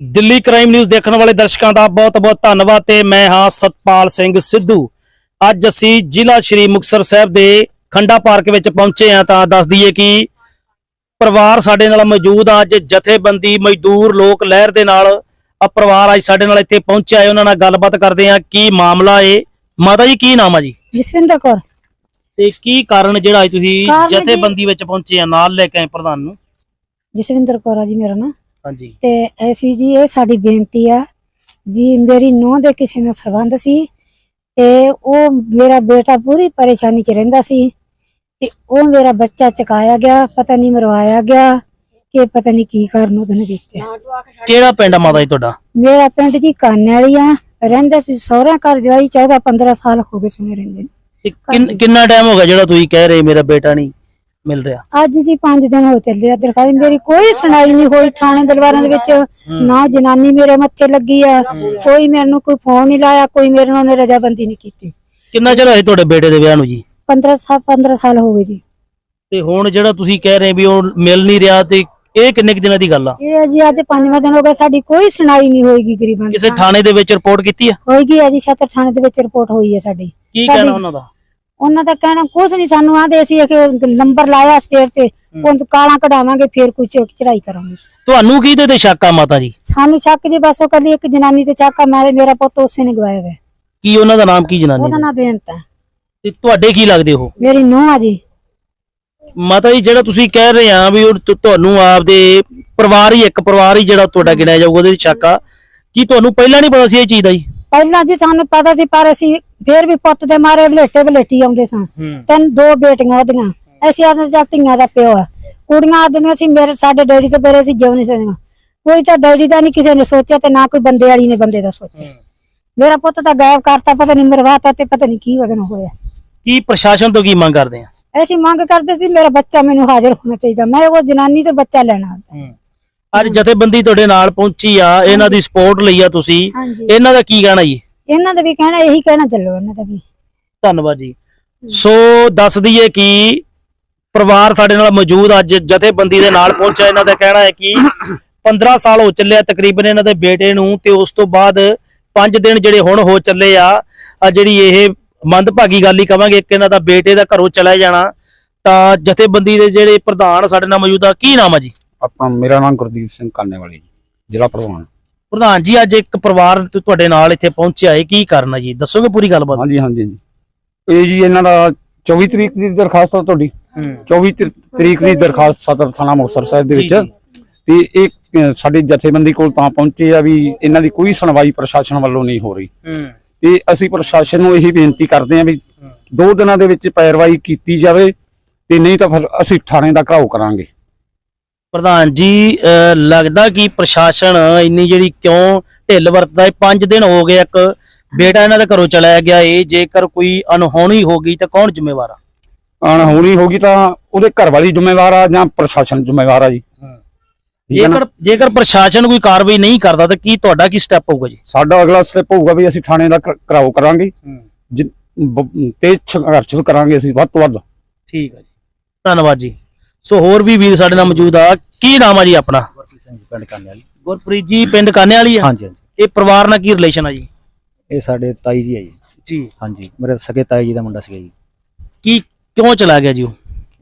Delhi crime news ਦੇਖਣ ਵਾਲੇ ਦਰਸ਼ਕਾਂ ਦਾ ਬਹੁਤ-ਬਹੁਤ ਧੰਨਵਾਦ ਤੇ ਮੈਂ ਹਾਂ ਸਤਪਾਲ ਸਿੰਘ ਸਿੱਧੂ। ਅੱਜ ਅਸੀਂ ਜ਼ਿਲ੍ਹਾ ਸ਼੍ਰੀ ਮੁਕਤਸਰ ਸਾਹਿਬ ਦੇ ਖੰਡਾ ਪਾਰਕ ਵਿੱਚ ਪਹੁੰਚੇ ਹਾਂ ਤਾਂ ਦੱਸ ਦਈਏ ਕਿ ਪਰਿਵਾਰ ਸਾਡੇ ਨਾਲ ਮੌਜੂਦ ਆ। ਅੱਜ ਜਥੇਬੰਦੀ ਮਜ਼ਦੂਰ ਲੋਕ ਲਹਿਰ ਦੇ ਨਾਲ ਆ ਪਰਿਵਾਰ ਅੱਜ ਸਾਡੇ ਨਾਲ ਇੱਥੇ ਪਹੁੰਚਿਆ ਹੈ। ਉਹਨਾਂ ਨਾਲ ਗੱਲਬਾਤ ਕਰਦੇ ਹਾਂ। ਕੀ ਮਾਮਲਾ ਏ ਮਾਤਾ ਜੀ ਕੀ ਨਾਮ ਆ ਜੀ? ਜਸਵਿੰਦਰ ਕੌਰ। ਤੇ ਕੀ ਕਾਰਨ ਜਿਹੜਾ ਅੱਜ ਤੁਸੀਂ ਕਾਰਨ ਜੀ- ਜਥੇਬੰਦੀ ਵਿੱਚ ਪਹੁੰਚੇ ਆ ਨਾਲ ਲੈ ਕੇ ਆਏ ਪ੍ਰਧਾਨ ਨੂੰ? ਜਸਵਿੰਦਰ ਕੌਰ ਆ ਜੀ ਮੇਰਾ ਨਾਂ ਹਾਂਜੀ। ਤੇ ਐਸੀ ਜੀ ਇਹ ਸਾਡੀ ਬੇਨਤੀ ਆ ਵੀ ਮੇਰੀ ਨੂੰਹ ਦੇ ਕਿਸੇ ਨਾਲ ਸੰਬੰਧ ਸੀ ਤੇ ਉਹ ਮੇਰਾ ਬੇਟਾ ਪੂਰੀ ਪਰੇਸ਼ਾਨੀ 'ਚ ਰਹਿੰਦਾ ਸੀ ਤੇ ਉਹ ਮੇਰਾ ਬੱਚਾ ਚਕਾਇਆ ਗਿਆ ਪਤਾ ਨਹੀਂ ਮਰਵਾਇਆ ਗਿਆ ਕਿ ਪਤਾ ਨਹੀਂ ਕੀ ਕਾਰਨ ਉਹਦੇ ਨੇ ਕੀਤਾ ਕਿਹੜਾ ਪਿੰਡ ਆ ਮਾਤਾ ਜੀ ਤੁਹਾਡਾ? ਮੇਰਾ ਪਿੰਡ ਜੀ ਕਾਨੇ ਵਾਲੀ ਆ ਰਹਿੰਦਾ ਸੀ ਸਹੁਰਿਆਂ ਘਰ ਜਵਾਈ 14 15 ਸਾਲ ਹੋ ਗਏ ਸੀ ਮੇਰੇ ਰਹਿੰਦੇ ਨੂੰ। ਤੇ ਕਿੰਨ- ਕਿੰਨਾ ਟਾਈਮ ਹੋ ਗਿਆ ਜਿਹੜਾ ਤੁਸੀਂ ਕਹਿ ਰਹੇ ਮੇਰਾ ਬੇਟਾ ਨਹੀਂ? ਮਿਲ ਰਿਹਾ? ਅੱਜ ਜੀ 5 ਦਿਨ ਹੋ ਚੱਲੇ ਆ ਦਰਖਾਸਤ। ਮੇਰੀ ਕੋਈ ਸੁਣਾਈ ਨਹੀਂ ਹੋਈ ਥਾਣੇ ਦਲਵਾਰਾਂ ਦੇ ਵਿੱਚ ਨਾ ਜਨਾਨੀ ਮੇਰੇ ਮੱਥੇ ਲੱਗੀ ਆ ਕੋਈ ਮੈਨੂੰ ਕੋਈ ਫੋਨ ਨਹੀਂ ਲਾਇਆ ਕੋਈ ਮੇਰੇ ਨਾਲ ਉਹਨੇ ਰਜਾਬੰਦੀ ਨਹੀਂ ਕੀਤੀ। ਕਿੰਨਾ ਚਿਰ ਹੋਇਆ ਤੁਹਾਡੇ ਬੇਟੇ ਦੇ ਵਿਆਹ ਨੂੰ ਜੀ? 15 ਸਾਲ 15 ਸਾਲ ਹੋ ਗਏ ਜੀ। ਤੇ ਹੁਣ ਜਿਹੜਾ ਤੁਸੀਂ ਕਹਿ ਰਹੇ ਵੀ ਉਹ ਮਿਲ ਨਹੀਂ ਰਿਹਾ ਤੇ ਇਹ ਕਿੰਨੇ ਕੁ ਦਿਨਾਂ ਦੀ ਗੱਲ ਆ? ਇਹ ਜੀ ਅੱਜ ਪੰਜਵਾਂ ਦਿਨ ਹੋ ਗਿਆ ਸਾਡੀ ਕੋਈ ਸੁਣਾਈ ਨਹੀਂ ਹੋਏਗੀ ਗਰੀਬਾਂ ਦੀ। ਕਿਸੇ ਥਾਣੇ ਦੇ ਵਿੱਚ ਰਿਪੋਰਟ ਕੀਤੀ ਆ? ਹੋਏਗੀ ਆ ਜੀ ਛਤਰ ਥਾਣੇ ਦੇ ਵਿੱਚ ਰਿਪੋਰਟ ਹੋਈ ਹੈ ਸਾਡੀ। ਕੀ ਕਹਿਣਾ ਉਹਨਾਂ ਦਾ? ਉਹਨਾਂ ਦਾ ਕਹਿਣਾ ਕੁਝ ਨਹੀਂ ਸਾਨੂੰ ਆਂਦੇ ਅਸੀਂ ਕਿ ਨੰਬਰ ਲਾਇਆ ਸਟੇਟ ਤੇ ਉਹ ਕਾਲਾਂ ਕਢਾਵਾਂਗੇ ਫਿਰ ਕੁਝ ਚੜਾਈ ਕਰਾਂਗੇ। ਤੁਹਾਨੂੰ ਕਿਹਦੇ ਤੇ ਸ਼ੱਕ ਆ ਮਾਤਾ ਜੀ? ਸਾਨੂੰ ਸ਼ੱਕ ਜੀ ਬਸ ਉਹ ਕੱਲੀ ਇੱਕ ਜਨਾਨੀ ਤੇ ਚੱਕ ਆ ਮੈਂ ਮੇਰਾ ਪੁੱਤ ਉਸੇ ਨੇ ਗਵਾਇਆ ਹੋਇਆ। ਕੀ ਉਹਨਾਂ ਦਾ ਨਾਮ ਕੀ ਜਨਾਨੀ ਉਹਦਾ ਦਾ? ਨਾਂ ਬੇਨਤ ਹੈ ਤੇ ਤੁਹਾਡੇ ਕੀ ਲੱਗਦੇ ਉਹ? ਮੇਰੀ ਨੂੰਹ ਆ ਜੀ। ਮਾਤਾ ਜੀ ਜਿਹੜਾ ਤੁਸੀਂ ਕਹਿ ਰਹੇ ਆ ਵੀ ਤੁਹਾਨੂੰ ਆਪਦੇ ਪਰਿਵਾਰ ਹੀ ਇੱਕ ਪਰਿਵਾਰ ਹੀ ਜਿਹੜਾ ਤੁਹਾਡਾ ਗਿਣਿਆ ਜਾਊਗਾ ਉਹਦੇ ਵਿੱਚ ਸ਼ੱਕ ਆ। ਕੀ ਤੁਹਾਨੂੰ ਪਹਿਲਾਂ ਨਹੀਂ ਪਤਾ ਸੀ ਇਹ ਚੀਜ਼ ਦਾ ਜੀ? ਪਹਿਲਾਂ ਜੀ ਸਾਨੂੰ ਪਤਾ ਸੀ ਪਰ ਅਸੀਂ ਫੇਰ ਵੀ ਪੁੱਤ ਦੇ ਮਾਰੇ ਬਲੇਟੇ ਬਲੇਟੀ ਆਉਂਦੇ ਸਾਂ। ਤਿੰਨ ਦੋ ਬੇਟੀਆਂ ਉਹਦੀਆਂ। ਅਸੀਂ ਆਦੇ ਚੱਲ ਧੀਆਂ ਦਾ ਪਿਓ ਆ। ਕੁੜੀਆਂ ਆਦੀਆਂ ਸੀ ਮੇਰੇ ਸਾਡੇ ਡੈਡੀ ਤੋਂ ਬਰੇ ਸੀ ਜਿਉ ਨਹੀਂ ਸਕਦੀਆਂ ਕੋਈ ਤਾਂ ਡੈਡੀ ਦਾ ਨਹੀਂ ਕਿਸੇ ਨੇ ਸੋਚਿਆ ਤੇ ਨਾ ਕੋਈ ਬੰਦੇ ਵਾਲੀ ਨੇ ਬੰਦੇ ਦਾ ਸੋਚਿਆ। ਮੇਰਾ ਪੁੱਤ ਤਾਂ ਗਾਇਬ ਕਰਤਾ ਪਤਾ ਨਹੀਂ ਮਰਵਾਤਾ ਤੇ ਪਤਾ ਨਹੀਂ ਕੀ ਉਹਦੇ ਨਾਲ ਹੋਇਆ। ਕੀ ਪ੍ਰਸ਼ਾਸਨ ਤੋਂ ਕੀ ਮੰਗ ਕਰਦੇ ਆ? ਅਸੀਂ ਮੰਗ ਕਰਦੇ ਸੀ ਮੇਰਾ ਬੱਚਾ ਮੈਨੂੰ ਹਾਜ਼ਰ ਹੋਣਾ ਚਾਹੀਦਾ। ਮੈਂ ਉਹ ਜਨਾਨੀ ਤੋਂ ਬੱਚਾ ਲੈਣਾ ਅੱਜ ਜਥੇਬੰਦੀ ਤੁਹਾਡੇ ਨਾਲ ਪਹੁੰਚੀ ਆ ਇਹਨਾਂ ਦੀ ਸਪੋਰਟ ਲਈ ਆ ਤੁਸੀਂ। ਇਹਨਾਂ ਦਾ ਕੀ ਕਹਿਣਾ ਜੀ? ਇਹਨਾਂ ਦਾ ਵੀ ਕਹਿਣਾ ਇਹੀ ਕਹਿਣਾ ਚੱਲੋ ਇਹਨਾਂ ਦਾ ਵੀ। ਧੰਨਵਾਦ ਜੀ। ਸੋ ਦੱਸ ਦਈਏ ਕਿ ਪਰਿਵਾਰ ਸਾਡੇ ਨਾਲ ਮੌਜੂਦ ਅੱਜ ਜਥੇਬੰਦੀ ਦੇ ਨਾਲ ਪਹੁੰਚਿਆ। ਇਹਨਾਂ ਦਾ ਕਹਿਣਾ ਹੈ ਕਿ 15 ਸਾਲ ਹੋ ਚੱਲੇ ਆ ਤਕਰੀਬਨ ਇਹਨਾਂ ਦੇ ਬੇਟੇ ਨੂੰ ਤੇ ਉਸ ਤੋਂ ਬਾਅਦ 5 ਦਿਨ ਜਿਹੜੇ ਹੁਣ ਹੋ ਚੱਲੇ ਆ ਆ ਜਿਹੜੀ ਇਹ ਮੰਦਭਾਗੀ ਗੱਲ ਹੀ ਕਵਾਂਗੇ ਇੱਕ ਇਹਨਾਂ ਦਾ ਬੇਟੇ ਦਾ ਘਰੋਂ ਚਲਾ ਜਾਣਾ। ਤਾਂ ਜਥੇਬੰਦੀ ਦੇ ਜਿਹੜੇ ਪ੍ਰਧਾਨ ਸਾਡੇ ਨਾਲ ਮੌਜੂਦ ਆ ਕੀ ਨਾਮ ਆ ਜੀ? ਆਪਾਂ ਮੇਰਾ ਨਾਮ ਗੁਰਦੀਪ ਸਿੰਘ ਕਾਨੇ ਵਾਲੀ ਜੀ ਜ਼ਿਲ੍ਹਾ ਪ੍ਰਧਾਨ। ਪ੍ਰਧਾਨ ਜੀ ਅੱਜ ਇੱਕ ਪਰਿਵਾਰ ਤੁਹਾਡੇ ਨਾਲ ਇੱਥੇ ਪਹੁੰਚਿਆ ਹੈ ਕੀ ਕਾਰਨ ਜੀ? ਦੱਸੋਗੇ ਪੂਰੀ ਗੱਲਬਾਤ? ਹਾਂਜੀ ਹਾਂਜੀ ਹਾਂਜੀ। ਇਹ ਜੀ ਇਹਨਾਂ ਦਾ 24 ਤਰੀਕ ਦੀ ਦਰਖਾਸਤ ਆ ਤੁਹਾਡੀ। 24 ਤਰੀ- ਤਰੀਕ ਦੀ ਦਰਖਾਸਤ ਸਦਰ ਥਾਣਾ ਮੁਕਤਸਰ ਸਾਹਿਬ ਦੇ ਜੀ, ਵਿੱਚ। ਤੇ ਇਹ ਸਾਡੀ ਜਥੇਬੰਦੀ ਕੋਲ ਤਾਂ ਪਹੁੰਚੇ ਆ ਵੀ ਇਹਨਾਂ ਦੀ ਕੋਈ ਸੁਣਵਾਈ ਪ੍ਰਸ਼ਾਸਨ ਵੱਲੋਂ ਨਹੀਂ ਹੋ ਰਹੀ। ਤੇ ਅਸੀਂ ਪ੍ਰਸ਼ਾਸਨ ਨੂੰ ਇਹੀ ਬੇਨਤੀ ਕਰਦੇ ਆ ਵੀ ਦੋ ਦਿਨਾਂ ਦੇ ਵਿੱਚ ਪੈਰਵਾਈ ਕੀਤੀ ਜਾਵੇ ਤੇ ਨਹੀਂ ਤਾਂ ਫਿਰ ਅਸੀਂ ਥਾਣੇ ਦਾ ਘਰਾਓ ਕਰਾਂਗੇ। ਪ੍ਰਧਾਨ ਜੀ ਲੱਗਦਾ ਕਿ ਪ੍ਰਸ਼ਾਸਨ ਇੰਨੀ ਜਿਹੜੀ ਕਿਉਂ ਢਿੱਲ ਵਰਤਦਾ ਹੈ 5 ਦਿਨ ਹੋ ਗਏ ਇੱਕ ਬੇਟਾ ਇਹਨਾਂ ਦੇ ਘਰੋਂ ਚਲਾਇਆ ਗਿਆ ਇਹ ਜੇਕਰ ਕੋਈ ਅਨਹੋਣੀ ਹੋ ਗਈ ਤਾਂ ਕੌਣ ਜ਼ਿੰਮੇਵਾਰ ਆ? ਅਣਹੋਣੀ ਹੋਗੀ ਤਾਂ ਉਹਦੇ ਘਰ ਵਾਲੀ ਜ਼ਿੰਮੇਵਾਰ ਆ ਜਾਂ ਪ੍ਰਸ਼ਾਸਨ ਜ਼ਿੰਮੇਵਾਰ ਆ ਜੀ? ਹੈ? ਜੇਕਰ ਜੇਕਰ ਪ੍ਰਸ਼ਾਸਨ ਕੋਈ ਕਾਰਵਾਈ ਨਹੀਂ ਕਰਦਾ ਤਾਂ ਕੀ ਤੁਹਾਡਾ ਕੀ ਸਟੈਪ ਹੋਊਗਾ ਜੀ? ਸਾਡਾ ਅਗਲਾ ਸਟੈਪ ਹੋਊਗਾ ਵੀ ਅਸੀਂ ਥਾਣੇ ਦਾ ਘਰਾਓ ਕਰਾਂਗੇ। ਤੇਜ਼ ਸੰਘਰਸ਼ ਕਰਾਂਗੇ ਅਸੀਂ ਵੱਧ ਤੋਂ ਵੱਧ। ਠੀਕ ਹੈ ਜੀ। ਧੰਨਵਾਦ ਜੀ। ਸੋ ਹੋਰ ਵੀ ਵੀਰ ਸਾਡੇ ਨਾਲ ਮੌਜੂਦ ਆ। ਕੀ ਨਾਮ ਆ ਜੀ ਆਪਣਾ? ਗੁਰਪ੍ਰੀਤ ਸਿੰਘ ਜੀ, ਪਿੰਡ ਕਾਨੇ ਵਾਲੀ ਗੁਰਪ੍ਰੀਤ ਜੀ ਪਿੰਡ ਕਾਨੇ ਵਾਲੀ ਆ? ਹਾਂਜੀ ਹਾਂਜੀ। ਇਹ ਪਰਿਵਾਰ ਨਾਲ ਕੀ ਰਿਲੇਸ਼ਨ ਆ ਜੀ? ਇਹ ਸਾਡੇ ਤਾਈ ਜੀ ਹੈ ਜੀ। ਜੀ। ਹਾਂਜੀ ਮੇਰੇ ਸਕੇ ਤਾਈ ਜੀ ਦਾ ਮੁੰਡਾ ਸੀਗਾ ਜੀ। ਕੀ ਕਿਉਂ ਚਲਾ ਗਿਆ ਜੀ ਉਹ?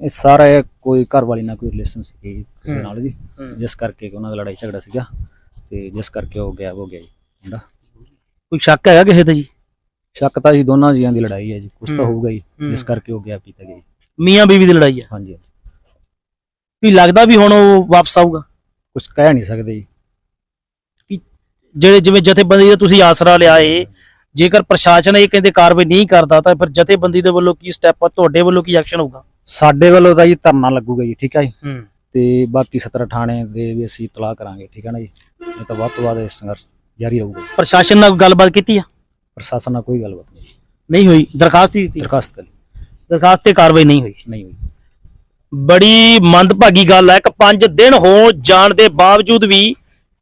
ਇਹ ਸਾਰਾ ਇਹ ਕੋਈ ਘਰ ਵਾਲੀ ਨਾਲ ਕੋਈ ਰਿਲੇਸ਼ਨ ਸੀ ਜੀ ਕਿਸੇ ਹੂੰ। ਨਾਲ ਜੀ ਹੂੰ। ਜਿਸ ਕਰਕੇ ਉਹਨਾਂ ਦਾ ਲੜਾਈ ਝਗੜਾ ਸੀਗਾ ਤੇ ਜਿਸ ਕਰਕੇ ਉਹ ਗਿਆ ਹੋ ਗਿਆ ਜੀ ਮੁੰਡਾ। ਕੋਈ ਸ਼ੱਕ ਹੈਗਾ ਕਿਸੇ ਤੇ ਜੀ? ਸ਼ੱਕ ਤਾਂ ਜੀ ਦੋਨਾਂ ਜੀਆਂ ਦੀ ਲੜਾਈ ਹੈ ਜੀ ਕੁਛ ਤਾਂ ਹੂੰ। ਹੋਊਗਾ ਜੀ ਹੂੰ। ਜਿਸ ਕਰਕੇ ਉਹ ਗਿਆ ਪੀਤਾ ਗਿਆ ਜੀ। ਮੀਆਂ ਬੀਵੀ ਦੀ ਲੜਾਈ ਆ? ਹਾਂਜੀ। ਕੀ ਲੱਗਦਾ ਵੀ ਹੁਣ ਉਹ ਵਾਪਸ ਆਊਗਾ? ਕੁਝ ਕਹਿ ਨਹੀਂ ਸਕਦੇ ਜੀ। ਜਿਹੜੇ ਜਿਵੇਂ ਜਥੇਬੰਦੀ ਦਾ ਤੁਸੀਂ ਆਸਰਾ ਲਿਆ ਏ ਜੇਕਰ ਪ੍ਰਸ਼ਾਸਨ ਇਹ ਕਹਿੰਦੇ ਕਾਰਵਾਈ ਨਹੀਂ ਕਰਦਾ ਤਾਂ ਫਿਰ ਜਥੇਬੰਦੀ ਦੇ ਵੱਲੋਂ ਕੀ ਸਟੈਪ ਆ? ਤੁਹਾਡੇ ਵੱਲੋਂ ਕੀ ਐਕਸ਼ਨ ਹੋਊਗਾ? ਸਾਡੇ ਵੱਲੋਂ ਤਾਂ ਜੀ ਧਰਨਾ ਲੱਗੂਗਾ ਜੀ ਠੀਕ ਹੈ ਜੀ? ਹੂੰ। ਤੇ ਬਾਕੀ 17 ਥਾਣੇ ਦੇ ਵੀ ਅਸੀਂ ਤਲਾਹ ਕਰਾਂਗੇ ਠੀਕ ਹੈ ਨਾ ਜੀ? ਇਹ ਤਾਂ ਵੱਧ ਤੋਂ ਵੱਧ ਇਹ ਸੰਘਰਸ਼ ਜਾਰੀ ਰਹੂਗਾ। ਪ੍ਰਸ਼ਾਸਨ ਨਾਲ ਗੱਲਬਾਤ ਕੀਤੀ ਆ? ਪ੍ਰਸ਼ਾਸਨ ਨਾਲ ਕੋਈ ਗੱਲਬਾਤ ਨਹੀਂ। ਨਹੀਂ ਹੋਈ। ਦਰਖਾਸਤ ਦਿੱਤੀ? ਦਰਖਾਸਤ ਕਰੀ ਦਰਖਾਸਤ ਤੇ ਕਾਰਵਾਈ ਨਹੀਂ ਹੋਈ? ਨਹੀਂ ਹੋਈ। ਬੜੀ ਮੰਦਭਾਗੀ ਗੱਲ ਹੈ ਕਿ 5 ਦਿਨ ਹੋ ਜਾਣ ਦੇ ਬਾਵਜੂਦ ਵੀ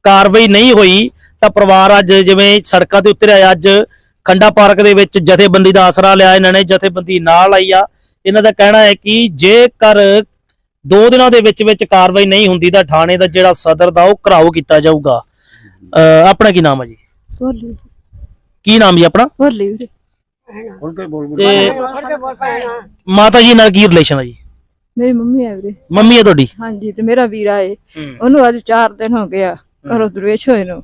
ਕਾਰਵਾਈ ਨਹੀਂ ਹੋਈ ਤਾਂ ਪਰਿਵਾਰ ਅੱਜ ਜਿਵੇਂ ਸੜਕਾਂ ਤੇ ਉਤਰਿਆ ਅੱਜ ਖੰਡਾ ਪਾਰਕ ਦੇ ਵਿੱਚ ਜਥੇਬੰਦੀ ਦਾ ਆਸਰਾ ਲਿਆ ਇਹਨਾਂ ਨੇ ਜਥੇਬੰਦੀ ਨਾਲ ਆਈ ਆ। ਇਹਨਾਂ ਦਾ ਕਹਿਣਾ ਹੈ ਕਿ ਜੇਕਰ ਦੋ ਦਿਨਾਂ ਦੇ ਵਿੱਚ ਵਿੱਚ ਕਾਰਵਾਈ ਨਹੀਂ ਹੁੰਦੀ ਤਾਂ ਥਾਣੇ ਦਾ ਜਿਹੜਾ ਸਦਰ ਦਾ ਉਹ ਘਰਾਓ ਕੀਤਾ ਜਾਊਗਾ। ਆਪਣਾ ਕੀ ਨਾਮ ਹੈ ਜੀ? ਬੋਲੀ ਕੀ ਨਾਮ ਜੀ ਆਪਣਾ? ਬੋਲੀ ਵੀਰੇ ਤੇ ਮਾਤਾ ਜੀ ਨਾਲ ਕੀ ਰਿਲੇਸ਼ਨ ਹੈ ਜੀ? ਮੇਰੀ ਮੰਮੀ ਹੈ ਵੀਰੇ। ਮੰਮੀ ਹੈ ਤੁਹਾਡੀ? ਹਾਂਜੀ ਤੇ ਮੇਰਾ ਵੀਰਾ ਏ ਉਹਨੂੰ ਅੱਜ 4 ਦਿਨ ਹੋ ਗਿਆ ਘਰੋਂ ਦਰਵੇਸ਼ ਹੋਏ ਨੂੰ।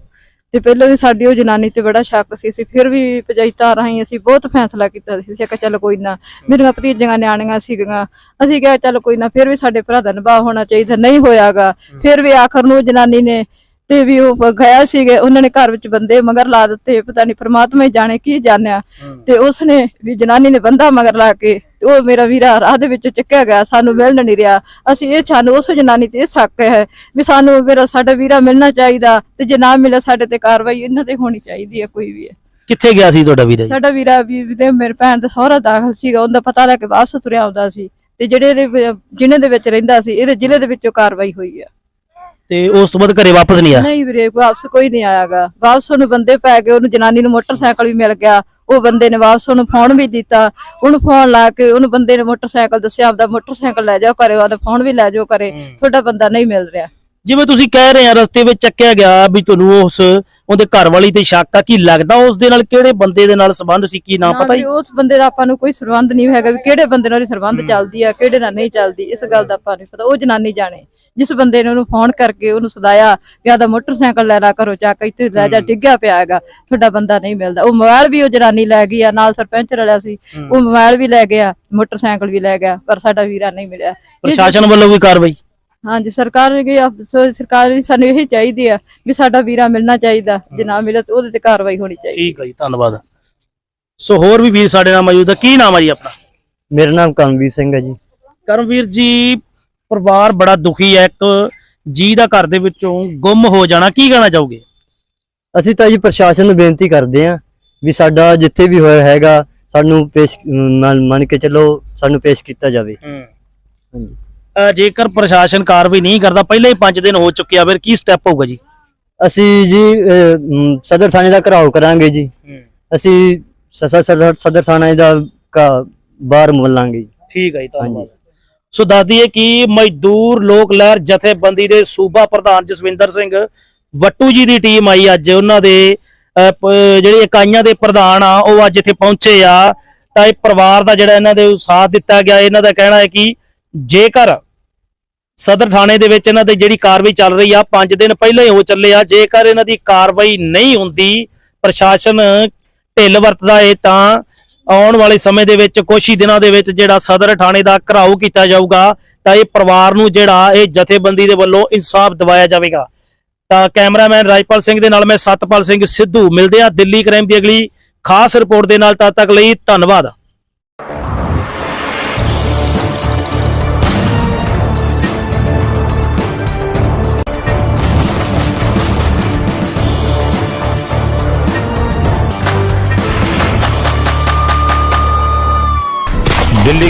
ਤੇ ਪਹਿਲਾਂ ਵੀ ਸਾਡੀ ਉਹ ਜਨਾਨੀ ਤੇ ਬੜਾ ਸ਼ੱਕ ਸੀ ਅਸੀਂ ਫਿਰ ਵੀ ਪੰਚਾਇਤਾਂ ਰਾਹੀਂ ਅਸੀਂ ਬਹੁਤ ਫੈਸਲਾ ਕੀਤਾ ਸੀ। ਅਸੀਂ ਕਿਹਾ ਚੱਲ ਕੋਈ ਨਾ ਮੇਰੀਆਂ ਭਤੀਜੀਆਂ ਨਿਆਣੀਆਂ ਸੀਗੀਆਂ। ਅਸੀਂ ਕਿਹਾ ਚੱਲ ਕੋਈ ਨਾ ਫਿਰ ਵੀ ਸਾਡੇ ਭਰਾ ਦਾ ਨਿਭਾਅ ਹੋਣਾ ਚਾਹੀਦਾ ਨਹੀਂ ਹੋਇਆਗਾ। ਫਿਰ ਵੀ ਆਖਰ ਨੂੰ ਉਹ ਜਨਾਨੀ ਨੇ ਤੇ ਵੀ ਉਹ ਗਿਆ ਸੀਗੇ ਉਹਨਾਂ ਨੇ ਘਰ ਵਿੱਚ ਬੰਦੇ ਮਗਰ ਲਾ ਦਿੱਤੇ ਪਤਾ ਨਹੀਂ ਪ੍ਰਮਾਤਮਾ ਹੀ ਜਾਣੇ ਕੀ ਜਾਣਿਆ। ਤੇ ਉਸਨੇ ਵੀ ਜਨਾਨੀ ਨੇ ਬੰਦਾ ਮਗਰ ਲਾ ਕੇ ਉਹ ਮੇਰਾ ਵੀਰਾ ਰਾਹ ਦੇ ਵਿੱਚ ਚੱਕਿਆ ਗਿਆ ਸਾਨੂੰ ਮਿਲਣ ਨਹੀਂ ਰਿਹਾ। ਅਸੀਂ ਇਹ ਸਾਨੂੰ ਉਸ ਜਨਾਨੀ ਤੇ ਸ਼ੱਕ ਹੈ ਵੀ ਸਾਨੂੰ ਮੇਰਾ ਸਾਡਾ ਵੀਰਾ ਮਿਲਣਾ ਚਾਹੀਦਾ ਤੇ ਜੇ ਨਾ ਮਿਲੇ ਸਾਡੇ ਤੇ ਕਾਰਵਾਈ ਇਹਨਾਂ ਤੇ ਹੋਣੀ ਚਾਹੀਦੀ ਹੈ ਕੋਈ ਵੀ ਹੈ। ਕਿੱਥੇ ਗਿਆ ਸੀ ਤੁਹਾਡਾ ਵੀਰਾ ਸਾਡਾ ਵੀਰਾ ਵੀ ਤੇ ਮੇਰੇ ਭੈਣ ਦਾ ਸਹੁਰਾ ਦਾਖਲ ਸੀਗਾ ਉਹਦਾ ਪਤਾ ਲੈ ਕੇ ਵਾਪਸ ਤੁਰਿਆ ਆਉਂਦਾ ਸੀ ਤੇ ਜਿਹੜੇ ਜ਼ਿਲ੍ਹੇ ਦੇ ਵਿੱਚ ਰਹਿੰਦਾ ਸੀ ਇਹਦੇ ਜ਼ਿਲ੍ਹੇ ਦੇ ਵਿੱਚੋਂ ਕਾਰਵਾਈ ਹੋਈ ਆ ਤੇ ਉਸ ਤੋਂ ਬਾਅਦ ਘਰੇ ਵਾਪਸ ਨਹੀਂ ਆਇਆ? ਨਹੀਂ ਵੀਰੇ ਵਾਪਸ ਕੋਈ ਨਹੀਂ ਆਇਆਗਾ। ਵਾਪਸ ਉਹਨੂੰ ਬੰਦੇ ਪੈ ਗਏ ਉਹਨੂੰ ਜਨਾਨੀ ਨੂੰ ਮੋਟਰਸਾਈਕਲ ਵੀ ਮਿਲ ਗਿਆ। ਉਹ ਬੰਦੇ ਨੇ ਵਾਪਸ ਉਹਨੂੰ ਫੋਨ ਵੀ ਦਿੱਤਾ। ਉਹਨੂੰ ਫੋਨ ਲਾ ਕੇ ਉਹਨੂੰ ਬੰਦੇ ਨੇ ਮੋਟਰਸਾਈਕਲ ਦੱਸਿਆ ਆਪਦਾ ਮੋਟਰਸਾਈਕਲ ਲੈ ਜਾਓ ਘਰੇ ਉਹਦਾ ਫੋਨ ਵੀ ਲੈ ਜਾਓ ਘਰੇ। ਤੁਹਾਡਾ ਬੰਦਾ ਨਹੀਂ ਮਿਲ ਰਿਹਾ। ਜਿਵੇਂ ਤੁਸੀਂ ਕਹਿ ਰਹੇ ਆ ਰਸਤੇ ਵਿੱਚ ਚੱਕਿਆ ਗਿਆ ਵੀ ਤੁਹਾਨੂੰ ਉਸ ਉਹਦੇ ਘਰ ਵਾਲੀ ਤੇ ਸ਼ੱਕ ਆ ਕੀ ਲੱਗਦਾ ਉਸ ਦੇ ਨਾਲ ਕਿਹੜੇ ਬੰਦੇ ਦੇ ਨਾਲ ਸੰਬੰਧ ਸੀ ਕੀ ਨਾਮ ਨਾ ਪਤਾ ਹੀ? ਉਸ ਬੰਦੇ ਦਾ ਆਪਾਂ ਨੂੰ ਕੋਈ ਸਰਬੰਧ ਨਹੀਂ ਹੈਗਾ ਵੀ ਕਿਹੜੇ ਬੰਦੇ ਨਾਲ ਸਰਬੰਧ ਚੱਲਦੀ ਆ ਕਿਹੜੇ ਨਾਲ ਨਹੀਂ ਚੱਲਦੀ ਇਸ ਗੱਲ ਦਾ ਆਪਾਂ ਨਹੀਂ ਪਤਾ ਉਹ ਜਨਾਨੀ ਜਾਣੇ। ਜਿਸ ਬੰਦੇ ਨੇ ਉਹਨੂੰ ਫੋਨ ਕਰਕੇ ਉਹਨੂੰ ਸਦਾਇਆ ਵੀ ਆਦਾ ਮੋਟਰਸਾਈਕਲ ਲੈ ਲਾ ਘਰੋਂ ਚੱਕ ਇੱਥੇ ਲੈ ਜਾ ਡਿੱਗਿਆ ਪਿਆ ਹੈਗਾ ਤੁਹਾਡਾ ਬੰਦਾ ਨਹੀਂ ਮਿਲਦਾ। ਉਹ ਮੋਬਾਈਲ ਵੀ ਉਹ ਜਨਾਨੀ ਲੈ ਗਈ ਆ ਨਾਲ ਸਰਪੰਚ ਰਲਿਆ ਸੀ ਉਹ ਮੋਬਾਈਲ ਵੀ ਲੈ ਗਿਆ ਮੋਟਰਸਾਈਕਲ ਵੀ ਲੈ ਗਿਆ ਪਰ ਸਾਡਾ ਵੀਰਾ ਨਹੀਂ ਮਿਲਿਆ। ਪ੍ਰਸ਼ਾਸਨ ਵੱਲੋਂ ਕੋਈ ਕਾਰਵਾਈ? ਹਾਂਜੀ ਸਰਕਾਰ ਨੇ ਆ- ਸਰਕਾਰ ਦੀ ਸਾਨੂੰ ਇਹ ਚਾਹੀਦੀ ਆ ਵੀ ਸਾਡਾ ਵੀਰਾ ਮਿਲਣਾ ਚਾਹੀਦਾ ਜੇ ਨਾ ਮਿਲੇ ਤਾਂ ਉਹਦੇ ਤੇ ਕਾਰਵਾਈ ਹੋਣੀ ਚਾਹੀਦੀ। ਠੀਕ ਹੈ ਜੀ ਧੰਨਵਾਦ। ਸੋ ਹੋਰ ਵੀ ਵੀਰ ਸਾਡੇ ਨਾਲ ਮੌਜੂਦ ਹੈ ਕੀ ਨਾਮ ਹੈ ਜੀ ਆਪਣਾ? ਮੇਰਾ ਨਾਮ ਕਰਮਵੀਰ ਸਿੰਘ ਹੈ ਜੀ। ਕਰਮਵੀਰ ਜੀ ਪਰਿਵਾਰ ਬੜਾ ਦੁਖੀ ਹੈ ਇੱਕ ਜੀ ਦਾ ਘਰ ਦੇ ਵਿੱਚੋਂ ਗੁੰਮ ਹੋ ਜਾਣਾ ਕੀ ਕਹਿਣਾ ਚਾਹੋਗੇ? ਅਸੀਂ ਤਾਂ ਜੀ ਪ੍ਰਸ਼ਾਸਨ ਨੂੰ ਬੇਨਤੀ ਕਰਦੇ ਹਾਂ ਵੀ ਸਾਡਾ ਜਿੱਥੇ ਵੀ ਹੋਇਆ ਹੈਗਾ ਸਾਨੂੰ ਪੇਸ਼ ਮੰਨ ਮੰਨ ਕੇ ਚੱਲੋ ਸਾਨੂੰ ਪੇਸ਼ ਕੀਤਾ ਜਾਵੇ। ਹਾਂਜੀ। ਜੇਕਰ ਪ੍ਰਸ਼ਾਸਨ ਕਾਰਵਾਈ ਨਹੀਂ ਕਰਦਾ ਪਹਿਲਾਂ ਹੀ 5 ਦਿਨ ਹੋ ਚੁੱਕਿਆ ਫਿਰ ਕੀ ਸਟੈਪ ਹੋਊਗਾ ਜੀ? ਅਸੀਂ ਜੀ ਸਦਰ ਥਾਣੇ ਦਾ ਘਰਾਓ ਕਰਾਂਗੇ ਜੀ। ਅਸੀਂ ਸਦਰ ਸਦਰ ਥਾਣੇ ਦਾ ਬਾਹਰ ਮੱਲਾਂਗੇ ਠੀਕ ਹੈ ਜੀ ਧੰਨਵਾਦ। ਸੋ ਦੱਸ ਦਈਏ ਕਿ ਮਜ਼ਦੂਰ ਲੋਕ ਲਹਿਰ ਜਥੇਬੰਦੀ ਦੇ ਸੂਬਾ ਪ੍ਰਧਾਨ ਜਸਵਿੰਦਰ ਸਿੰਘ ਵੱਟੂ ਜੀ ਦੀ ਟੀਮ ਆਈ ਅੱਜ। ਉਹਨਾਂ ਦੇ ਅਹ, ਪ- ਜਿਹੜੇ ਇਕਾਈਆਂ ਦੇ ਪ੍ਰਧਾਨ ਆ ਉਹ ਅੱਜ ਇੱਥੇ ਪਹੁੰਚੇ ਆ। ਤਾਂ ਇਹ ਪਰਿਵਾਰ ਦਾ ਜਿਹੜਾ ਇਹਨਾਂ ਦੇ ਸਾਥ ਦਿੱਤਾ ਗਿਆ। ਇਹਨਾਂ ਦਾ ਕਹਿਣਾ ਹੈ ਕਿ ਜੇਕਰ ਸਦਰ ਥਾਣੇ ਦੇ ਵਿੱਚ ਇਹਨਾਂ ਤੇ ਜਿਹੜੀ ਕਾਰਵਾਈ ਚੱਲ ਰਹੀ ਆ 5 ਦਿਨ ਪਹਿਲਾਂ ਹੀ ਹੋ ਚੱਲੇ ਆ। ਜੇਕਰ ਇਹਨਾਂ ਦੀ ਕਾਰਵਾਈ ਨਹੀਂ ਹੁੰਦੀ ਪ੍ਰਸ਼ਾਸਨ ਢਿੱਲ ਵਰਤਦਾ ਏ ਤਾਂ ਆਉਣ ਵਾਲੇ ਸਮੇਂ ਦੇ ਵਿੱਚ ਕੁਝ ਹੀ ਦਿਨਾਂ ਦੇ ਵਿੱਚ ਜਿਹੜਾ ਸਦਰ ਥਾਣੇ ਦਾ ਘਰਾਓ ਕੀਤਾ ਜਾਊਗਾ, ਤਾਂ ਇਹ ਪਰਿਵਾਰ ਨੂੰ ਜਿਹੜਾ ਇਹ ਜਥੇਬੰਦੀ ਦੇ ਵੱਲੋਂ ਇਨਸਾਫ ਦਿਵਾਇਆ ਜਾਵੇਗਾ। ਤਾਂ ਕੈਮਰਾਮੈਨ ਰਾਜਪਾਲ ਸਿੰਘ ਦੇ ਨਾਲ ਮੈਂ ਸਤਪਾਲ ਸਿੰਘ ਸਿੱਧੂ, ਮਿਲਦੇ ਆ ਦਿੱਲੀ ਕ੍ਰਾਈਮ ਦੀ ਅਗਲੀ ਖਾਸ ਰਿਪੋਰਟ ਦੇ ਨਾਲ, ਤਦ ਤੱਕ ਲਈ ਧੰਨਵਾਦ।